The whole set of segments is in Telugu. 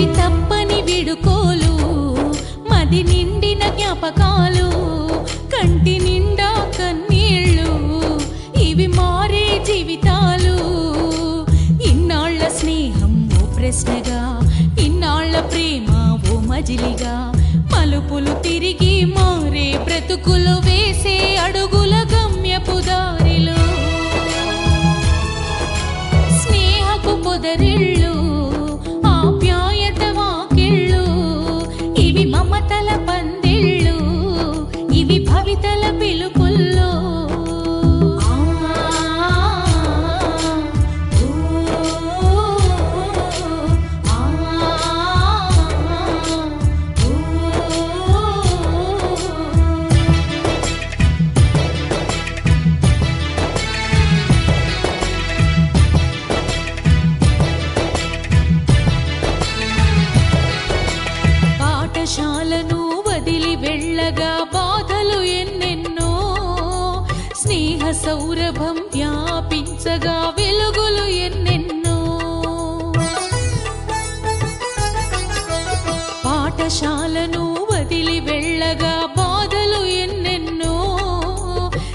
అవి తప్పని విడుకోలు మది నిండిన జ్ఞాపకాలు కంటి నిండా కన్నీళ్ళు ఇవి మారే జీవితాలు. ఇన్నాళ్ళ స్నేహం ఓ ప్రశ్నగా ఇన్నాళ్ళ ప్రేమ ఓ మజిలిగా మలుపులు తిరిగి మారే బ్రతుకులు వేసే ఇవి పందిళ్ళు ఇవి భవితల పిలుపు వెళ్ళగా బాధలు ఎన్నెన్నో స్నేహ సౌరభం వ్యాపించగా వెలుగులు ఎన్నెన్నో. పాఠశాలను వదిలి వెళ్ళగా బాధలు ఎన్నెన్నో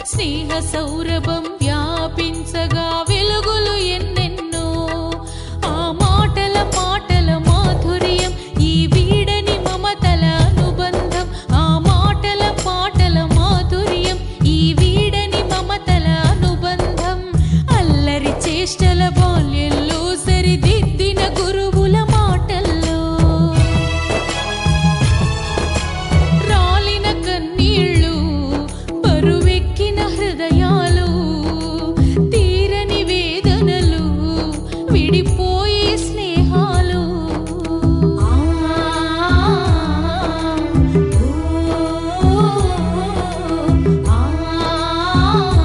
స్నేహ సౌరభం వ్యాపించగా వెలుగులు ఎన్నో చేష్టల బాల్యంలో సరిదిద్దిన గురువుల మాటల్లో. రాలిన కన్నీళ్ళు బరువెక్కిన హృదయాలు తీరని వేదనలు విడిపో